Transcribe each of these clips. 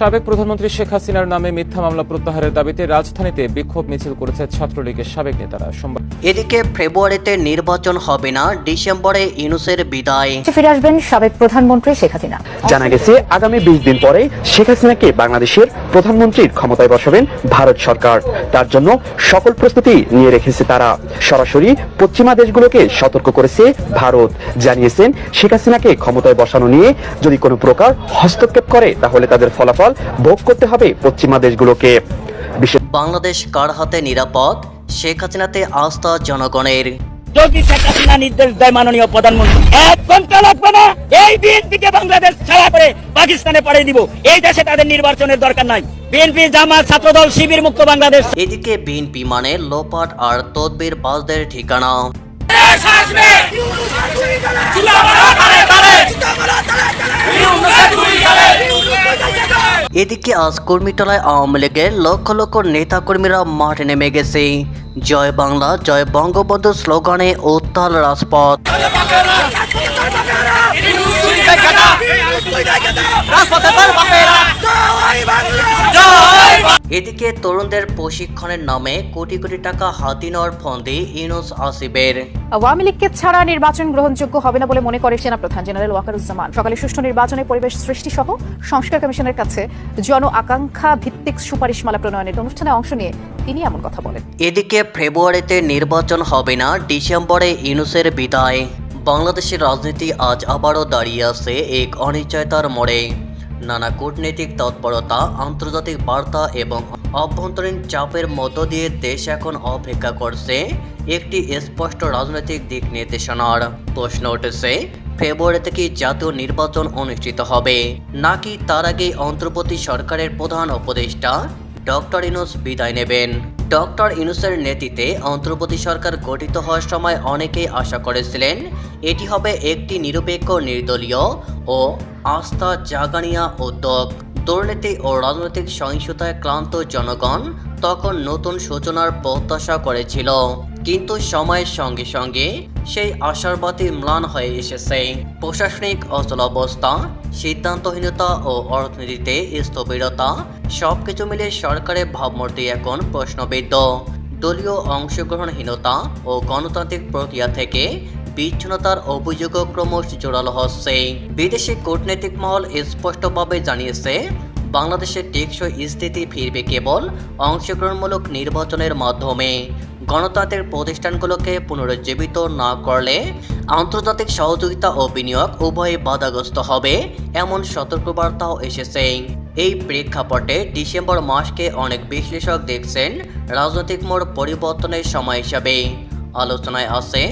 সাবেক প্রধানমন্ত্রী শেখ হাসিনার নামে মিথ্যা মামলা প্রত্যাহারের দাবিতে রাজধানীতে বিক্ষোভ মিছিল করেছে ছাত্রলীগের সাবেক নেতারা। সোমবার এদিকে ফেব্রুয়ারিতে নির্বাচন হবে না ডিসেম্বরে ইনুসের বিদায়। ফিরে আসবেন সাবেক প্রধানমন্ত্রী শেখ হাসিনা। জানা গেছে আগামী বিশ দিন পরে শেখ হাসিনাকে বাংলাদেশের প্রধানমন্ত্রীর ক্ষমতায় বসাবেন ভারত সরকার। তার জন্য সকল প্রস্তুতি নিয়ে রেখেছে তারা। সরাসরি পশ্চিমা দেশগুলোকে সতর্ক করেছে ভারত। জানিয়েছেন শেখ হাসিনাকে ক্ষমতায় বসানো নিয়ে যদি কোনো প্রকার হস্তক্ষেপ করে তাহলে তাদের ফলাফল ভোগ করতে হবে পশ্চিমা দেশগুলোকে। বাংলাদেশ কার হাতে নিরাপদ? শেখ হাসিনাতে আস্থা জনগণের। যদি শেখ হাসিনা নির্দেশ দেয় মাননীয় প্রধানমন্ত্রী এক ঘণ্টা লাগবে না। এই বিএনপিকে বাংলাদেশ ছাড়া করে পাকিস্তানে পাঠিয়ে দিব। এই দেশে তাদের নির্বাচনের দরকার নাই। বিএনপি জামাত ছাত্রদল শিবির মুক্ত বাংলাদেশ। এদিকে বিএনপি মানে লোপাট আর তদবির বাজদের ঠিকানা। এদিকে আজ কর্মীতলায় আওয়ামী লীগের লক্ষ লক্ষ নেতা কর্মীরা মাঠে নেমে গেছে। জয় বাংলা জয় বঙ্গবন্ধু স্লোগানে উত্তাল রাজপথ। এদিকে তরুণদের প্রশিক্ষণের নামে কোটি কোটি টাকা হাতি নেওয়ার ফন্দি ইউনুস আসিবের আওয়ামী লীগকে ছাড়া নির্বাচন গ্রহণযোগ্য হবে না বলে মনে করে সেনা প্রধান জেনারেল ওয়াকারুজ্জামান। সকালে সুষ্ঠু নির্বাচনে পরিবেশ সৃষ্টি সহ সংস্কার কমিশনের কাছে জন আকাঙ্ক্ষা ভিত্তিক সুপারিশমালা প্রণয়নের অনুষ্ঠানে অংশ নিয়ে তিনি এমন কথা বলেন। এদিকে ফেব্রুয়ারিতে নির্বাচন হবে না, ডিসেম্বরে ইউনুসের বিদায়। বাংলাদেশের রাজনীতি আজ আবারও দাঁড়িয়ে আছে এক অনিশ্চয়তার মোড়ে। নানা কূটনৈতিক তৎপরতা, আন্তর্জাতিক বার্তা এবং অভ্যন্তরীণ চাপের মধ্য দিয়ে দেশ এখন অপেক্ষা করছে, একটি স্পষ্ট রাজনৈতিক দিক নির্দেশনার। প্রশ্ন উঠেছে, ফেব্রুয়ারিতে কি জাতীয় নির্বাচন অনুষ্ঠিত হবে? নাকি তার আগে অন্তর্বর্তী সরকারের প্রধান উপদেষ্টা ডক্টর ইনুস বিদায় নেবেন? ডক্টর ইনুসের নেতৃত্বে অন্তর্বর্তী সরকার গঠিত হওয়ার সময় অনেকেই আশা করেছিলেন এটি হবে একটি নিরপেক্ষ, নির্দলীয় ও আস্থা জাগানিয়া উদ্যোগ। দুর্নীতি ও রাজনৈতিক সহিংসতায় ক্লান্ত জনগণ তখন নতুন সূচনার প্রত্যাশা করেছিল। কিন্তু সময়ের সঙ্গে সঙ্গে সেই আশার বাতি ম্লান হয়ে এসেছে। প্রশাসনিক অচলাবস্থা, সিদ্ধান্তহীনতা ও অর্থনীতিতে স্থবিরতা, সবকিছু মিলে সরকারের ভাবমূর্তি এখন প্রশ্নবিদ্ধ। দলীয় অংশগ্রহণহীনতা ও গণতান্ত্রিক প্রক্রিয়া থেকে বিচ্ছিন্নতার অভিযোগ ক্রমশ জোরালো হচ্ছে। বিদেশি কূটনৈতিক মহল স্পষ্টভাবে জানিয়েছে, বাংলাদেশের টেকসই স্থিতি ফিরবে কেবল অংশগ্রহণমূলক নির্বাচনের মাধ্যমে। গণতান্ত্রিক প্রতিষ্ঠানগুলোকে পুনরুজ্জীবিত না করলে আন্তর্জাতিক সহযোগিতা ও বিনিয়োগ উভয়ে বাধাগ্রস্ত হবে, এমন সতর্কবার্তাও এসেছে। এই প্রেক্ষাপটে ডিসেম্বর মাসকে অনেক বিশ্লেষক দেখছেন রাজনৈতিক মোড় পরিবর্তনের সময় হিসাবে। আলোচনায় আছে,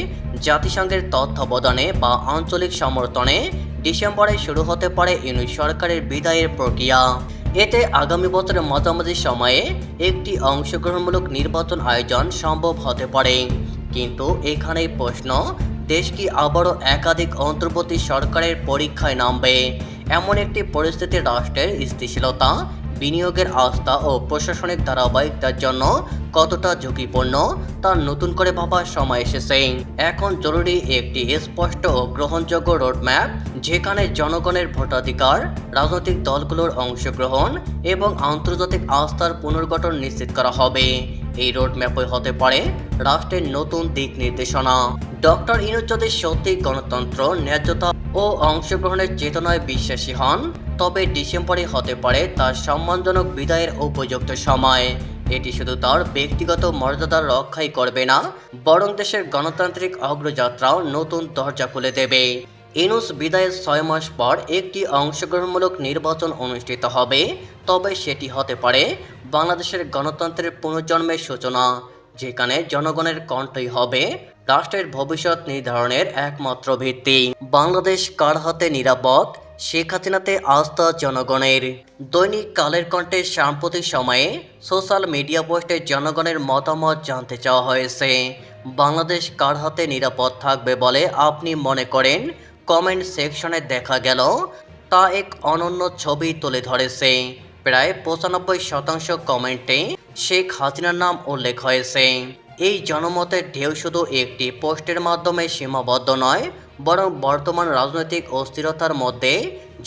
জাতিসংঘের তত্ত্বাবধানে বা আঞ্চলিক সমর্থনে ডিসেম্বরে শুরু হতে পারে ইউনিট সরকারের বিদায়ের প্রক্রিয়া। এতে আগামী বছরের মাঝামাঝি সময়ে একটি অংশগ্রহণমূলক নির্বাচন আয়োজন সম্ভব হতে পারে। কিন্তু এখানে প্রশ্ন, দেশ কি আবারও একাধিক অন্তর্বর্তী সরকারের পরীক্ষায় নামবে? এমন একটি পরিস্থিতি রাষ্ট্রের স্থিতিশীলতা বিনিয়োগের আস্থা ও প্রশাসনিক ধারাবাহিকতার জন্য কতটা ঝুঁকিপূর্ণ তা নতুন করে ভাবার সময় এসেছে। এখন জরুরি একটি স্পষ্ট ও গ্রহণযোগ্য রোডম্যাপ যেখানে জনগণের ভোটাধিকার, রাজনৈতিক দলগুলোর অংশগ্রহণ এবং আন্তর্জাতিক আস্থার পুনর্গঠন নিশ্চিত করা হবে। এই রোডম্যাপই হতে পারে রাষ্ট্রের নতুন দিক নির্দেশনা। ডক্টর ইনুজ যদি সত্যি গণতন্ত্র, ন্যায্যতা ও অংশগ্রহণের চেতনায় বিশ্বাসী হন। তবে ডিসেম্বরে হতে পারে তার সম্মানজনক বিদায়ের উপযুক্ত সময়। এটি শুধু তার ব্যক্তিগত মর্যাদার রক্ষাই করবে না, বরং দেশের গণতান্ত্রিক অগ্রযাত্রাও নতুন দরজা খুলে দেবে। ইনুস বিদায়ের ছয় মাস পর একটি অংশগ্রহণমূলক নির্বাচন অনুষ্ঠিত হবে, তবে সেটি হতে পারে বাংলাদেশের গণতন্ত্রের পুনর্জন্মের সূচনা, যেখানে জনগণের কণ্ঠই হবে রাষ্ট্রের ভবিষ্যৎ নির্ধারণের একমাত্র ভিত্তি। বাংলাদেশ কার হাতে নিরাপদ? শেখ হাসিনাতে আস্থা জনগণের। দৈনিক কালের কণ্ঠে সাম্প্রতিক সময়ে সোশ্যাল মিডিয়া পোস্টে জনগণের মতামত জানতে চাওয়া হয়েছে। বাংলাদেশ কার হাতে নিরাপদ থাকবে বলে আপনি মনে করেন? কমেন্ট সেকশনে দেখা গেল, তা এক অনন্য ছবি তুলে ধরেছে। প্রায় পঁচানব্বই শতাংশ কমেন্টে শেখ হাসিনার নাম উল্লেখ হয়েছে। এই জনমতের ঢেউ শুধু একটি পোস্টের মাধ্যমে সীমাবদ্ধ নয় বরং বর্তমান রাজনৈতিক অস্থিরতার মধ্যে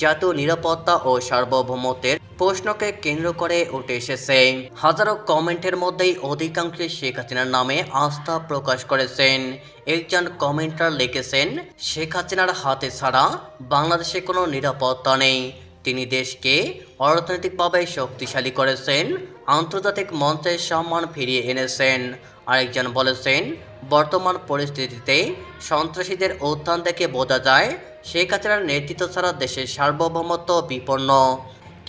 জাতীয় নিরাপত্তা ও সার্বভৌমত্বের প্রশ্নকে কেন্দ্র করে উঠে এসেছে। হাজারো কমেন্টের মধ্যেই অধিকাংশই শেখ হাসিনার নামে আস্থা প্রকাশ করেছেন। একজন কমেন্টার লিখেছেন, শেখ হাসিনার হাতে ছাড়া বাংলাদেশে কোনো নিরাপত্তা নেই। তিনি দেশকে অর্থনৈতিকভাবে শক্তিশালী করেছেন, আন্তর্জাতিক মঞ্চে সম্মান ফিরিয়ে এনেছেন। আরেকজন বলেছেন বর্তমান পরিস্থিতিতে সন্ত্রাসীদের উত্থান দেখে বোঝা যায়, শেখ হাসিনার নেতৃত্ব ছাড়া দেশের সার্বভৌমত্ব বিপন্ন।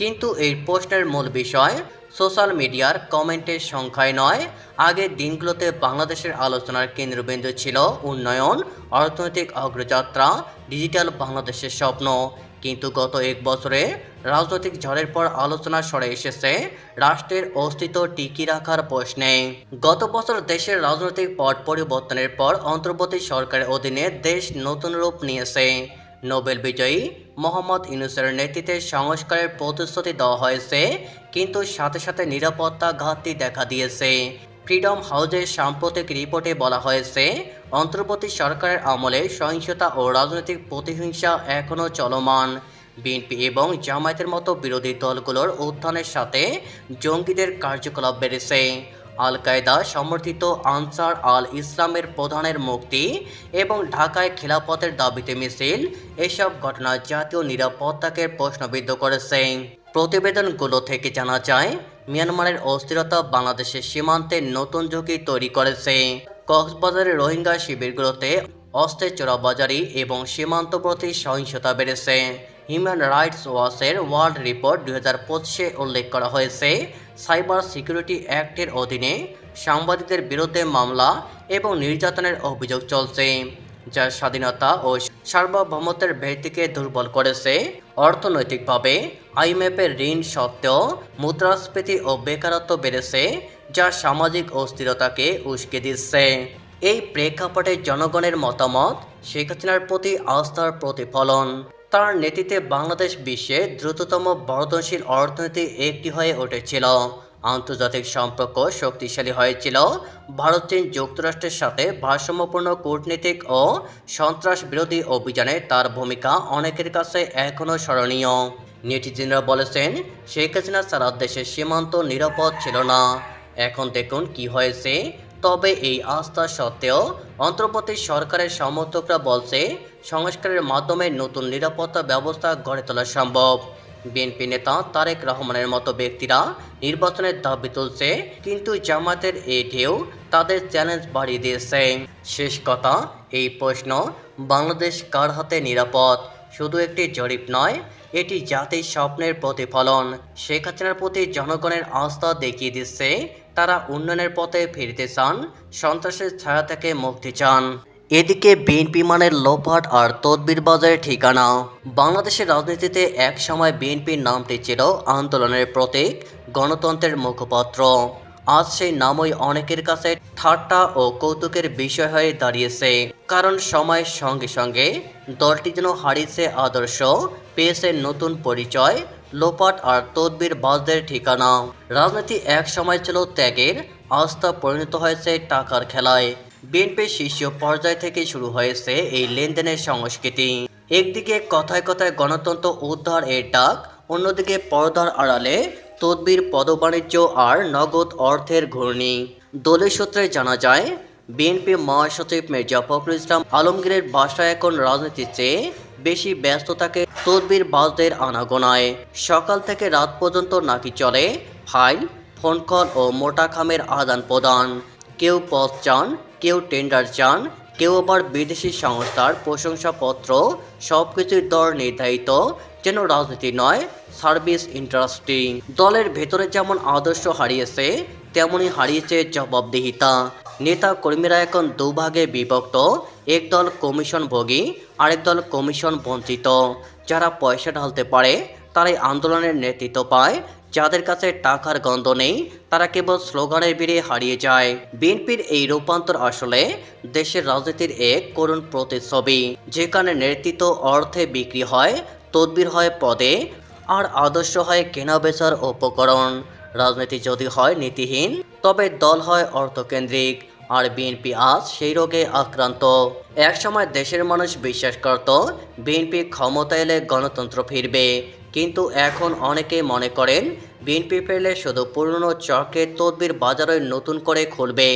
কিন্তু এই প্রশ্নের মূল বিষয় সোশ্যাল মিডিয়ার কমেন্টের সংখ্যায় নয়। আগের দিনগুলোতে বাংলাদেশের আলোচনার কেন্দ্রবিন্দু ছিল উন্নয়ন, অর্থনৈতিক অগ্রযাত্রা, ডিজিটাল বাংলাদেশের স্বপ্ন। কিন্তু গত এক বছরে রাজনৈতিক ঝড়ের পর আলোচনা সরে এসেছে রাষ্ট্রের অস্তিত্ব টিকি রাখার প্রশ্নে। গত বছর দেশের রাজনৈতিক পট পরিবর্তনের পর অন্তর্বর্তী সরকারের অধীনে দেশ নতুন রূপ নিয়েছে। নোবেল বিজয়ী মোহাম্মদ ইউনুসের নেতৃত্বে সংস্কারের প্রতিশ্রুতি দেওয়া হয়েছে, কিন্তু সাথে সাথে নিরাপত্তা ঘাটতি দেখা দিয়েছে। ফ্রিডম হাউসের সাম্প্রতিক রিপোর্টে বলা হয়েছে, অন্তর্বর্তী সরকারের আমলে সহিংসতা ও রাজনৈতিক প্রতিহিংসা এখনও চলমান। বিএনপি এবং জামায়াতের মতো বিরোধী দলগুলোর উত্থানের সাথে জঙ্গিদের কার্যকলাপ বেড়েছে। আল কায়দা সমর্থিত আনসার আল ইসলামের প্রধানের মুক্তি এবং ঢাকায় খেলাপথের দাবিতে মিছিল, এসব ঘটনা জাতীয় নিরাপত্তাকে প্রশ্নবিদ্ধ করেছে। প্রতিবেদনগুলো থেকে জানা যায় মিয়ানমারের অস্থিরতা বাংলাদেশের সীমান্তে নতুন ঝুঁকি তৈরি করেছে। কক্সবাজারের রোহিঙ্গা শিবিরগুলোতে অস্ত্রের চোরাবাজারি এবং সীমান্তবর্তী সহিংসতা বেড়েছে। হিউম্যান রাইটস ওয়াচের ওয়ার্ল্ড রিপোর্ট দুই হাজার পঁচিশে উল্লেখ করা হয়েছে, সাইবার সিকিউরিটি অ্যাক্টের অধীনে সাংবাদিকদের বিরুদ্ধে মামলা এবং নির্যাতনের অভিযোগ চলছে। যা স্বাধীনতা ও সার্বভৌমত্বের ভিত্তিকে দুর্বল করেছে, অর্থনৈতিকভাবে আইএমএফের ঋণ সত্ত্বেও মুদ্রাস্ফীতি ও বেকারত্ব বেড়েছে, যা সামাজিক অস্থিরতাকে উস্কে দিচ্ছে। এই প্রেক্ষাপটে জনগণের মতামত, শেখ হাসিনার প্রতি আস্থার প্রতিফলন। তার নেতৃত্বে বাংলাদেশ বিশ্বে দ্রুততম বর্ধনশীল অর্থনীতি একটি হয়ে উঠেছিল। আন্তর্জাতিক সম্পর্ক শক্তিশালী হয়েছিল। ভারত চীন যুক্তরাষ্ট্রের সাথে ভারসাম্যপূর্ণ কূটনীতিক ও সন্ত্রাস বিরোধী অভিযানে তার ভূমিকা অনেকের কাছে এখনও স্মরণীয়। নেটিজেনরা বলেছেন, শেখ হাসিনা সারা দেশের সীমান্ত নিরাপদ ছিল না। এখন দেখুন কি হয়েছে। তবে এই আস্থা সত্ত্বেও অন্তর্বর্তী সরকারের সমর্থকরা বলছে, সংস্কারের মাধ্যমে নতুন নিরাপত্তা ব্যবস্থা গড়ে তোলা সম্ভব। বিএনপি নেতা তারেক রহমানের মতো ব্যক্তিরা নির্বাচনের দাবি তুলছে, কিন্তু জামাতের এই ঢেউ তাদের চ্যালেঞ্জ বাড়িয়ে দিয়েছে। শেষ কথা, এই প্রশ্ন, বাংলাদেশ কার হাতে নিরাপদ? শুধু একটি জরিপ নয়, এটি জাতির স্বপ্নের প্রতিফলন। শেখ হাসিনার প্রতি জনগণের আস্থা দেখিয়ে দিচ্ছে, তারা উন্নয়নের পথে ফিরতে চান, সন্ত্রাসের ছায়া থেকে মুক্তি চান। এদিকে বিএনপি মানের লোপাট আর তদবির বাজারের ঠিকানা। বাংলাদেশের রাজনীতিতে এক সময় বিএনপির নামটি ছিল আন্দোলনের প্রতীক, গণতন্ত্রের মুখপাত্র। আজ সেই নামই অনেকের কাছে ঠাট্টা ও কৌতুকের বিষয় হয়ে দাঁড়িয়েছে। কারণ সময়ের সঙ্গে সঙ্গে দলটি যেন হারিয়েছে আদর্শ, পেয়েছে নতুন পরিচয়, লোপাট আর তদবির বাজদের ঠিকানা। রাজনীতি এক সময় ছিল ত্যাগের আস্থা পরিণত হয়েছে টাকার খেলায়। বিএনপির শীর্ষ পর্যায় থেকে শুরু হয়েছে এই লেনদেনের সংস্কৃতি। একদিকে কথায় কথায় গণতন্ত্র উদ্ধার এর ডাক, অন্যদিকে পর্দার আড়ালে তদবির, পদবাণিজ্য আর নগদ অর্থের ঘূর্ণি। দলীয় সূত্রে জানা যায়, বিএনপি মহাসচিব মির্জা ফখরুল ইসলাম আলমগীরের বাসায় এখন রাজনীতির চেয়ে বেশি ব্যস্ত থাকে তদবির বাজদের আনাগোনায়। সকাল থেকে রাত পর্যন্ত নাকি চলে ফাইল, ফোন কল ও মোটা খামের আদান প্রদান কেউ পথ চান কেউ টেন্ডার চান, কেউ আবার বিদেশি সংস্থার প্রশংসাপত্র সব কিছুর দর নির্ধারিত, যেন রাজনীতি নয় সার্ভিস ইন্টারেস্টিং দলের ভেতরে যেমন আদর্শ হারিয়েছে, তেমনই হারিয়েছে জবাবদিহিতা। নেতা কর্মীরা এখন দুভাগে বিভক্ত, এক দল কমিশন ভোগী, আরেক দল কমিশন বঞ্চিত। যারা পয়সা ঢালতে পারে, তারাই আন্দোলনের নেতৃত্ব পায় যাদের কাছে টাকার গন্ধ নেই, তারা কেবল স্লোগানের ভিড়ে হারিয়ে যায়। বিএনপির এই রূপান্তর আসলে দেশের রাজনীতির এক করুণ প্রতিচ্ছবি, যেখানে নেতৃত্ব অর্থে বিক্রি হয়, তদবির হয় পদে, আর আদর্শ হয় কেনাবেচার উপকরণ। রাজনীতি যদি হয় নীতিহীন, তবে দল হয় অর্থকেন্দ্রিক, আর বিএনপি আজ সেই রোগে আক্রান্ত। একসময় দেশের মানুষ বিশ্বাস করত, বিএনপি ক্ষমতা এলে গণতন্ত্র ফিরবে কিন্তু এখন অনেকে মনে করেন, বিএনপি ফেরলে শুধু পুরনো চকের তদবির বাজারে নতুন করে খুলবে।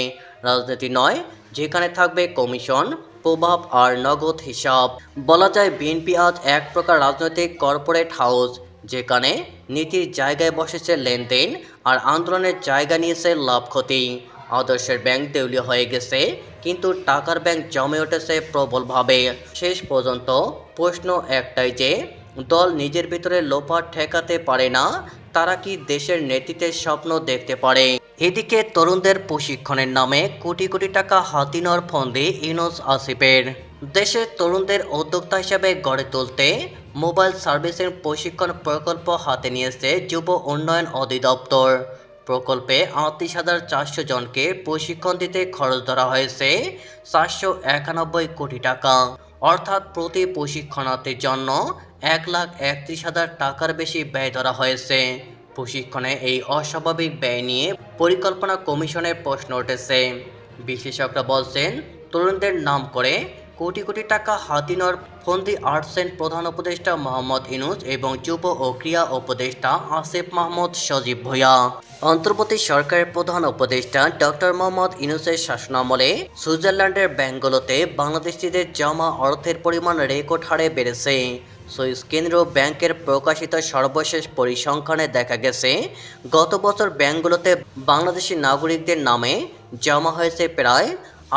রাজনীতি নয়, যেখানে থাকবে কমিশন, প্রভাব আর নগদ হিসাব। বলা যায় বিএনপি আজ এক প্রকার রাজনৈতিক কর্পোরেট হাউস, যেখানে নীতির জায়গায় বসেছে লেনদেন আর আন্দোলনের জায়গা নিয়েছে লাভ ক্ষতি। আদর্শের ব্যাংক দেউলিয়া হয়ে গেছে, কিন্তু টাকার ব্যাংক জমে উঠেছে প্রবলভাবে। শেষ পর্যন্ত প্রশ্ন একটাই যে দল নিজের ভিতরে লোপাট ঠেকাতে পারে না, তারা কি দেশের নেতৃত্বের স্বপ্ন দেখতে পারে? এদিকে তরুণদের প্রশিক্ষণের নামে কোটি কোটি টাকা হাতিনর ফন্দি ইউনুস আসিফের। দেশের তরুণদের উদ্যোক্তা হিসেবে গড়ে তুলতে মোবাইল সার্ভিসিং প্রশিক্ষণ প্রকল্প হাতে নিয়েছে যুব উন্নয়ন অধিদপ্তর। প্রকল্পে আটত্রিশ হাজার চারশো জনকে প্রশিক্ষণ দিতে খরচ ধরা হয়েছে চারশো একানব্বই কোটি টাকা। অর্থাৎ প্রতি প্রশিক্ষণার্থীর জন্য এক লাখ একত্রিশ হাজার টাকার বেশি ব্যয় ধরা হয়েছে। প্রশিক্ষণে এই অস্বাভাবিক ব্যয় নিয়ে পরিকল্পনা কমিশনের প্রশ্ন উঠেছে। বিশেষজ্ঞরা বলছেন, তরুণদের নাম করে কোটি কোটি টাকা হাতিনর ফন্দি আর্টসেন প্রধান উপদেষ্টা মোহাম্মদ ইনুস এবং যুব ও ক্রিয়া উপদেষ্টা আসিফ মাহমুদ সজীব ভূঁইয়া অন্তর্বর্তী সরকারের প্রধান উপদেষ্টা ডক্টর মোহাম্মদ ইনুসের শাসনামলে সুইজারল্যান্ডের ব্যাঙ্কগুলোতে বাংলাদেশিদের জমা অর্থের পরিমাণ রেকর্ড হারে বেড়েছে। সুইস কেন্দ্রীয় ব্যাংকের প্রকাশিত সর্বশেষ পরিসংখ্যানে দেখা গেছে, গত বছর ব্যাংকগুলোতে বাংলাদেশি নাগরিকদের নামে জমা হয়েছে প্রায়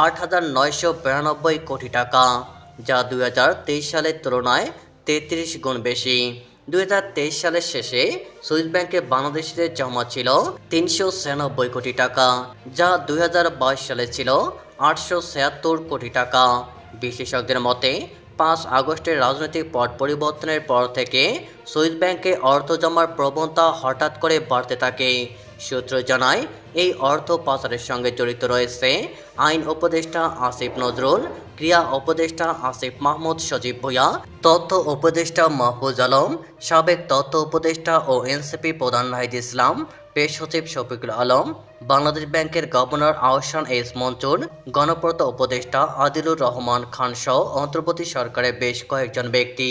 আট হাজার নয়শো বিরানব্বই কোটি টাকা, যা দুই হাজার তেইশ সালের তুলনায় তেত্রিশ গুণ বেশি। দুই হাজার তেইশ সালের শেষে সুইস ব্যাংকে বাংলাদেশিদের জমা ছিল তিনশো ছিয়ানব্বই কোটি টাকা, যা দুই হাজার বাইশ সালে ছিল আটশো ছিয়াত্তর কোটি টাকা। বিশেষজ্ঞদের মতে, পাঁচ আগস্টের রাজনৈতিক পট পরিবর্তনের পর থেকে সুইস ব্যাংকে অর্থ জমার প্রবণতা হঠাৎ করে বাড়তে থাকে। সূত্র জানায়, এই অর্থ পাচারের সঙ্গে জড়িত রয়েছে আইন উপদেষ্টা আসিফ নজরুল, ক্রিয়া উপদেষ্টা আসিফ মাহমুদ সজীব ভুঁইয়া, তথ্য উপদেষ্টা মাহফুজ আলম, সাবেক তথ্য উপদেষ্টা ও এনসিপি প্রধান নাহিদ ইসলাম, পেশ সচিব শফিকুল আলম, বাংলাদেশ ব্যাংকের গভর্নর আহসান এস মঞ্চুর, গণপ্রত উপদেষ্টা আদিলুর রহমান খান সহ অন্তর্বর্তী সরকারের বেশ কয়েকজন ব্যক্তি।